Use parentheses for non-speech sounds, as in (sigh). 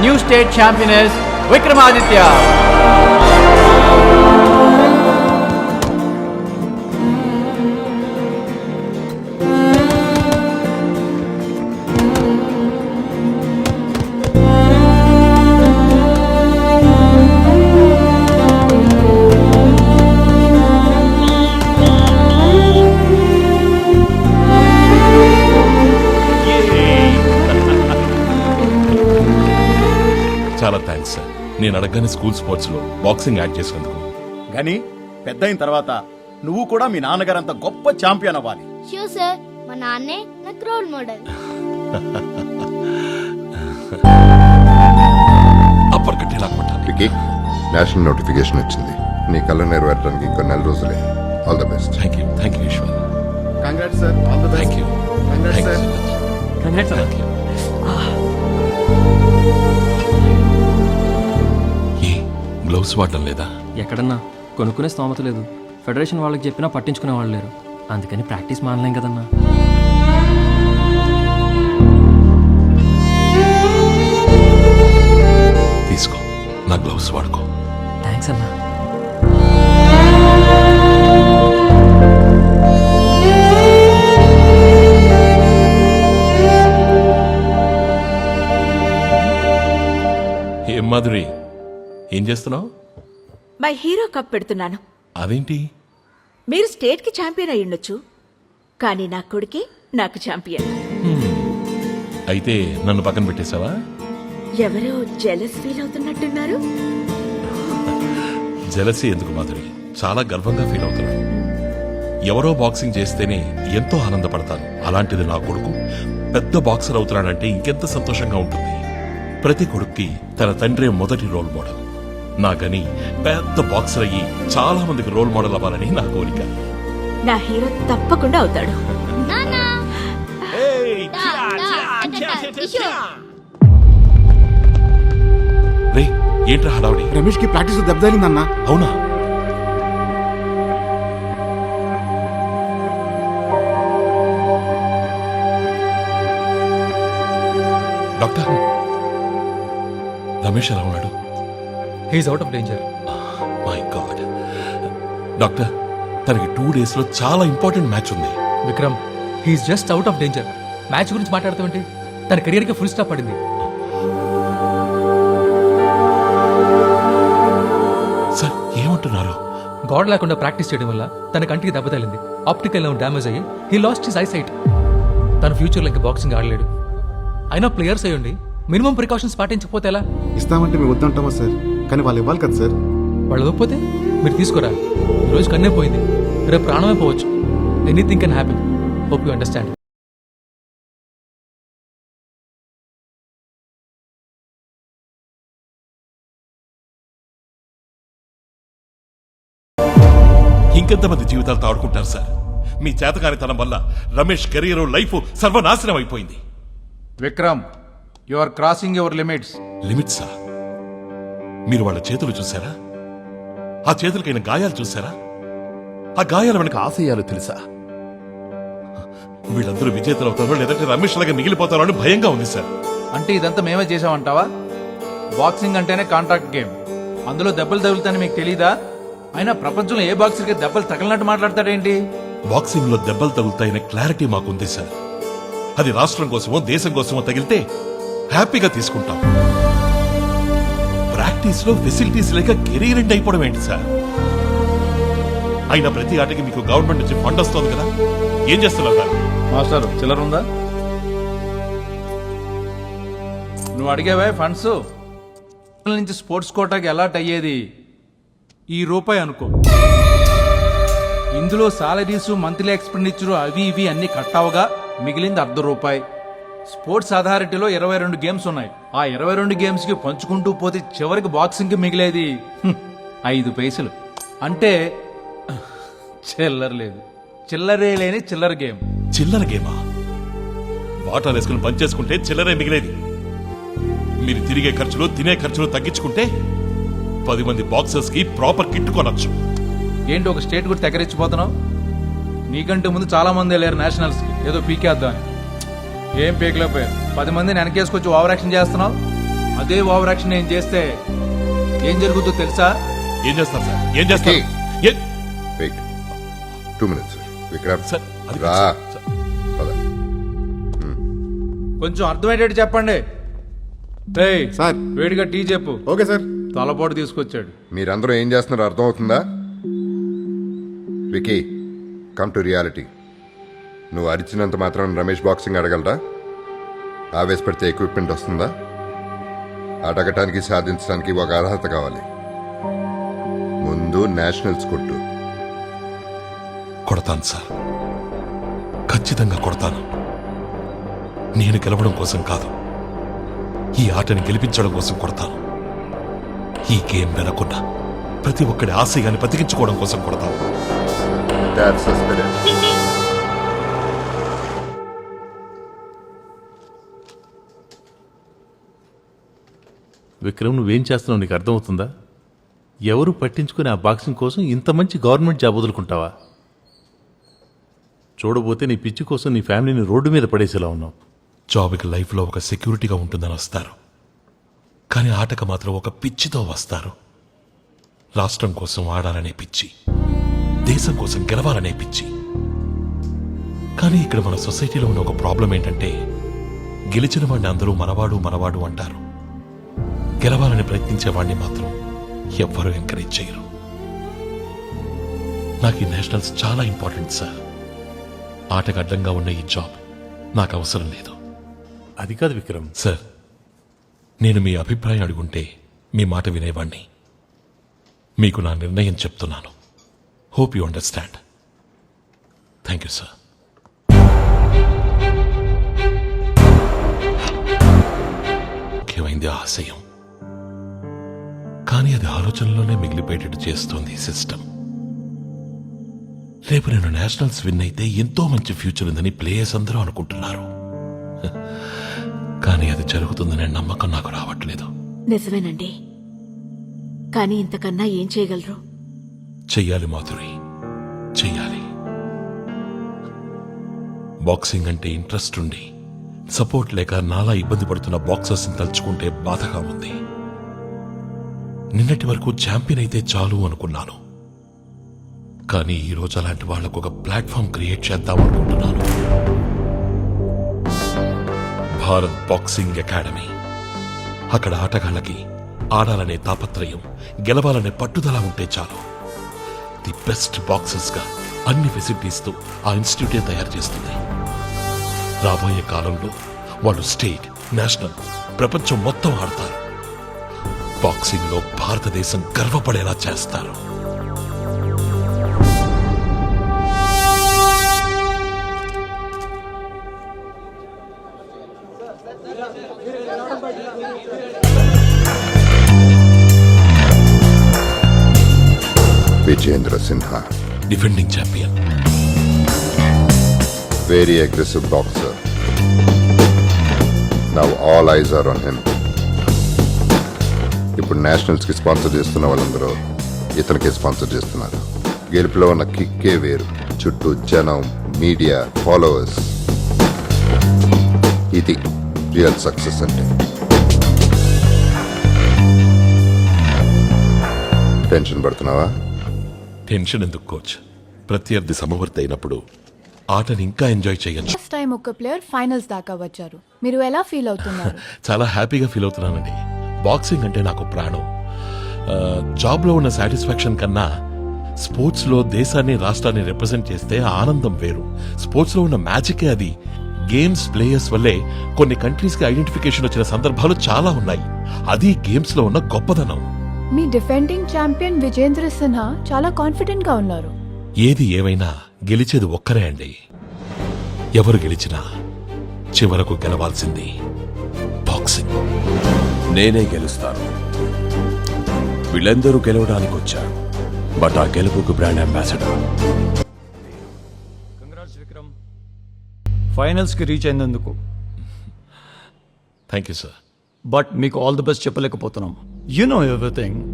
new state champion is Vikramaditya. నేను అడగగానే school స్పోర్ట్స్లో బాక్సింగ్ యాడ్ చేసినందుకు. కానీ పెద్ద అయిన తర్వాత నువ్వు కూడా మీ నాన్నగారంత గొప్ప ఛాంపియన్ అవ్వాలి. షూర్ సార్ మా నాన్నే నాకు రోల్ మోడల్ అప్పర్ కట్టి ఇలా కొట్టాలి. వికీ నేషనల్ నోటిఫికేషన్ వచ్చింది. నీ కళ్ళ నెరవేరడానికి ఇంకో నెల రోజులే. All the best thank you thank you Eshwar congrats sir all the thank you thank you thank you gloves వాడడం లేదా? ఎక్కడన్నా కొనుక్కునే స్తోమత లేదు. ఫెడరేషన్ వాళ్ళకి చెప్పినా పట్టించుకునే వాళ్ళు లేరు. అందుకని ప్రాక్టీస్ మానలేం కదన్నా. తీసుకో. నా గ్లౌస్ వాడుకో. థ్యాంక్స్ అన్నా. మాధురి? ఏం చేస్తున్నావు? మై హీరో కప్ పెడుతున్నాను. అదేంటి? మీరు స్టేట్కి ఛాంపియన్ అయ్యుండొచ్చు కానీ నా కొడుకే నాకు ఛాంపియన్. అయితే నన్ను పక్కన పెట్టేశావా? ఎవరో జెలస్ ఫీల్ అవుతున్నట్టున్నారు. (laughs) జలసి ఎందుకు మాధురి? చాలా గర్వంగా ఫీల్ అవుతున్నాను. ఎవరో బాక్సింగ్ చేస్తేనే ఎంతో ఆనందపడతాను. అలాంటిది నా కొడుకు పెద్ద బాక్సర్ అవుతున్నాడంటే ఇంకెంత సంతోషంగా ఉంటుంది. ప్రతి కొడుక్కి తన తండ్రే మొదటి రోల్ మోడల్. నాకని పెద్ద బాక్సర్ అయ్యి చాలా మందికి రోల్ మోడల్ అవ్వాలని నా కోరిక. నా హీరో తప్పకుండా అవుతాడు. రే ఏంట్రా హడావుడి? రమేష్కి ప్రాక్టీస్ దెబ్బతలిందన్నా అవునా? డాక్టర్ రమేష్ ఎలా ఉన్నాడు? He's out of danger my god doctor తనకి టూ డేస్లో చాలా ఇంపార్టెంట్ మ్యాచ్ ఉంది. Vikram he's just out of danger match గురించి మాట్లాడుతామంటే తన కెరియర్కి ఫుల్ స్టాప్ పడింది. సార్ ఏమంటున్నారు? గాడ్ లేకుండా ప్రాక్టీస్ చేయడం వల్ల తన కంటికి దెబ్బ తగిలింది. ఆప్టికల్ డ్యామేజ్ అయ్యి హీ లాస్ట్ హిస్ ఐసైట్ తన ఫ్యూచర్లో ఇంకా బాక్సింగ్ ఆడలేడు. అయినా ప్లేయర్స్ అయ్యండి మినిమం ప్రికాషన్స్ పాటించకపోతే ఎలా? ఇస్తామంటే మేము వద్దంటామా సార్ కానీ వాళ్ళు ఇవ్వాలి కదా సార్? వాళ్ళు ఇవ్వకపోతే మీరు తీసుకురా? ఈరోజు కన్నే పోయింది. రేపు ప్రాణమే పోవచ్చు. Anything can happen hope you understand ఇంకెంతమంది జీవితాలతో ఆడుకుంటారు సార్? మీ చేతకానితనం వల్ల రమేష్ కెరీర్ లైఫ్ సర్వనాశనం అయిపోయింది. Vikram you are crossing your limits లిమిట్సా మీరు వాళ్ళ చేతులు చూసారా ఆ చేతులకైన గాయాలు చూసారా ఆ గాయాల వెనక ఆశయాలు తెలుసా? వీళ్ళందరూ విజేతలు అవుతారో లేదంటే రమేష్ లాగా మిగిలిపోతారో అని భయంగా ఉంది సార్. అంటే ఇదంతా మేమే చేసామంటావా బాక్సింగ్ అంటేనే కాంటాక్ట్ గేమ్. అందులో దెబ్బలు తగులుతాయని మీకు తెలీదా? అయినా ప్రపంచంలో ఏ బాక్సర్కి దెబ్బలు తగిలినట్టు మాట్లాడతాడేంటి? బాక్సింగ్లో దెబ్బలు తగులుతాయనే క్లారిటీ మాకుంది సార్. అది రాష్ట్రం కోసమో దేశం కోసమో తగిలితే హ్యాపీగా తీసుకుంటాం. ప్రాక్టీస్ ఫెసిలిటీస్ లేక కెరీర్ ఎండ్ అయిపోవడం ఏంటి సార్? అయినా ప్రతి ఆటకి మీకు గవర్నమెంట్ నుంచి ఫండ్ వస్తుంది కదా? ఏం చేస్తున్నారు సార్? మాస్టర్ చిల్లర ఉందా? నువ్వు అడిగావే ఫండ్స్ నుంచి స్పోర్ట్స్ కోటాకి అలాట్ అయ్యేది ఈ రూపాయి అనుకో. ఇందులో సాలరీస్ మంత్లీ ఎక్స్పెండిచరు అవి ఇవి అన్ని కట్టావుగా మిగిలింది అర్ధ రూపాయి. స్పోర్ట్స్ అథారిటీలో ఇరవై రెండు గేమ్స్ ఉన్నాయి. ఆ ఇరవై రెండు గేమ్స్కి పంచుకుంటూ పోతే చివరికి బాక్సింగ్కి మిగిలేది. ఐదు పైసలు. అంటే చిల్లర లేదు. చిల్లరే లేని చిల్లర గేమ్. చిల్లర గేమా? వాటాలు వేసుకుని పనిచేసుకుంటే చిల్లరే మిగిలేది. మీరు తిరిగే ఖర్చులు తినే ఖర్చులు తగ్గించుకుంటే పది మంది బాక్సర్స్కి ప్రాపర్ కిట్ కొనొచ్చు. ఏంటి ఒక స్టేట్ కూడా తెగరించిపోతున్నావు నీకంటే ముందు చాలా మంది వెళ్ళారు నేషనల్స్ ఏదో పీకేద్దాం అని ఏం పీకలేకపోయారు పది మందిని వెనకేసుకొచ్చి ఓవర్ యాక్షన్ చేస్తున్నావు? అదే ఓవర్ యాక్షన్ నేను చేస్తే ఏం జరుగుతుందో తెలుసా? ఏం చేస్తారు సార్? ఏం చేస్తారు ఏ- wait. Two minutes Vikram sir అది రా. సార్, పద. కొంచెం అర్థమయ్యేటట్టు చెప్పండి. ఏయ్, సార్. వేడిగా టీ చెప్పు. Okay sir. తలపోటు తీసుకొచ్చాడు. మీరందరూ ఏం చేస్తున్నారో అర్థమవుతుందా? వికీ కమ్ టు రియాలిటీ నువ్వు అరిచినంత మాత్రం రమేష్ బాక్సింగ్ అడగలరా? ఆవేశపడితే ఎక్విప్మెంట్ వస్తుందా? అడగటానికి సాధించడానికి ఒక అర్హత కావాలి. ముందు నేషనల్స్ కొట్టు. కొడతాను సార్. ఖచ్చితంగా కొడతాను. నేను గెలవడం కోసం కాదు. ఈ ఆటని గెలిపించడం కోసం కొడతాను. ఈ గేమ్ వెనకున్న ప్రతి ఒక్కడి ఆశయాన్ని బతికించుకోవడం కోసం కొడతాను. విక్రమ్ నువ్వేం చేస్తున్నావు? నీకు అర్థమవుతుందా? ఎవరు పట్టించుకుని ఆ బాక్సింగ్ కోసం ఇంత మంచి గవర్నమెంట్ జాబ్ వదులుకుంటావా? చూడబోతే నీ పిచ్చి కోసం నీ ఫ్యామిలీని రోడ్డు మీద పడేసేలా ఉన్నావు. జాబ్కి లైఫ్లో ఒక సెక్యూరిటీగా ఉంటుందని వస్తారు. కానీ ఆటకు మాత్రం ఒక పిచ్చితో వస్తారు. రాష్ట్రం కోసం ఆడాలనే పిచ్చి దేశం కోసం గెలవాలనే పిచ్చి. కానీ ఇక్కడ మన సొసైటీలో ఉన్న ఒక ప్రాబ్లం ఏంటంటే గెలిచిన వాడిని అందరూ మనవాడు మనవాడు అంటారు. గెలవాలని ప్రయత్నించే వాడిని మాత్రం ఎవ్వరూ ఎంకరేజ్ చేయరు. నాకు ఈ నేషనల్స్ చాలా ఇంపార్టెంట్ సార్. ఆటకు అడ్డంగా ఉన్న ఈ జాబ్ నాకు అవసరం లేదు. అది కాదు విక్రమ్. సార్ నేను మీ అభిప్రాయం అడుగుంటే మీ మాట వినేవాణ్ణి. మీకు నా నిర్ణయం చెప్తున్నాను. Hope you understand thank you sir ముఖ్యమైంది ఆశయం. కానీ అది ఆలోచనలోనే మిగిలిపోయేటట్టు చేస్తోంది ఈ సిస్టమ్. రేపు నేను నేషనల్స్ విన్ అయితే ఎంతో మంచి ఫ్యూచర్ ఉందని ప్లేయర్స్ అందరూ అనుకుంటున్నారు. కానీ అది జరుగుతుందనే నమ్మకం నాకు రావట్లేదు. నిజమేనండి. కానీ ఇంతకన్నా ఏం చేయగలరు? చెయ్యాలి మాధురి. చెయ్యాలి. బాక్సింగ్ అంటే ఇంట్రెస్ట్ ఉండి సపోర్ట్ లేక నాలా ఇబ్బంది పడుతున్న బాక్సర్స్ తలుచుకుంటే బాధగా ఉంది. నిన్నటి వరకు ఛాంపియన్ అయితే చాలు అనుకున్నాను. కానీ ఈ రోజు అలాంటి వాళ్ళకు ఒక ప్లాట్ఫామ్ క్రియేట్ చేద్దాం అనుకుంటున్నాను. Bharat boxing academy. అక్కడ ఆటగాళ్ళకి ఆడాలనే తాపత్రయం గెలవాలనే పట్టుదల ఉంటే చాలు. ది బెస్ట్ బాక్సర్స్గా అన్ని ఫెసిలిటీస్తో ఆ ఇన్స్టిట్యూటే తయారు చేస్తుంది. రాబోయే కాలంలో వాళ్ళు స్టేట్ నేషనల్ ప్రపంచం మొత్తం ఆడతారు. బాక్సింగ్లో భారతదేశం గర్వపడేలా చేస్తారు. Vijendra Sinha. Defending champion very aggressive boxer now all eyes are on him ఇప్పుడు నేషనల్స్కి స్పాన్సర్ చేస్తున్న వాళ్ళందరూ ఇతనికి స్పాన్సర్ చేస్తున్నారు. గెలుపులో ఉన్న కిక్కే వేరు. చుట్టూ జనం మీడియా ఫాలోవర్స్. ఇది రియల్ సక్సెస్ అంటే. టెన్షన్ పడుతున్నావా? టెన్షన్ ఎందుకు కోచ్? ప్రత్యర్థి సమవర్తి అయినప్పుడు ఆటని ఇంకా ఎంజాయ్ చేయొచ్చు ఫస్ట్ టైం ఒక ప్లేయర్ ఫైనల్స్ దాకా వచ్చారు. మీరు ఎలా ఫీల్ అవుతున్నారు? (laughs) చాలా హ్యాపీగా ఫీల్ అవుతున్నానండి. బాక్సింగ్ అంటే నాకు ప్రాణం. జాబ్లో ఉన్న సాటిస్ఫాక్షన్ కన్నా స్పోర్ట్స్లో దేశాన్ని రాష్ట్రాన్ని రిప్రజెంట్ చేస్తే ఆనందం వేరు. స్పోర్ట్స్లో ఉన్న మ్యాజికే అది. గేమ్స్ ప్లేయర్స్ వల్లే కొన్ని కంట్రీస్కి ఐడెంటిఫికేషన్ వచ్చిన సందర్భాలు చాలా ఉన్నాయి. అది గేమ్స్లో ఉన్న గొప్పదనం. మీ డిఫెండింగ్ ఛాంపియన్ విజేంద్ర సిన్హా చాలా కాన్ఫిడెంట్గా ఉన్నారు. ఏది ఏమైనా గెలిచేది ఒక్కరే అండి. ఎవరు గెలిచినా చివరకు గెలవాల్సింది బాక్సింగ్ నేనే గెలుస్తాను. వీళ్ళందరూ గెలవడానికి వచ్చారు. బట్ ఆ గెలుపుకు బ్రాండ్ అంబాసిడర్. ఫైనల్స్కి రీచ్ అయినందుకు. థ్యాంక్ యూ సార్ బట్ మీకు all the best చెప్పలేకపోతున్నాం. You know everything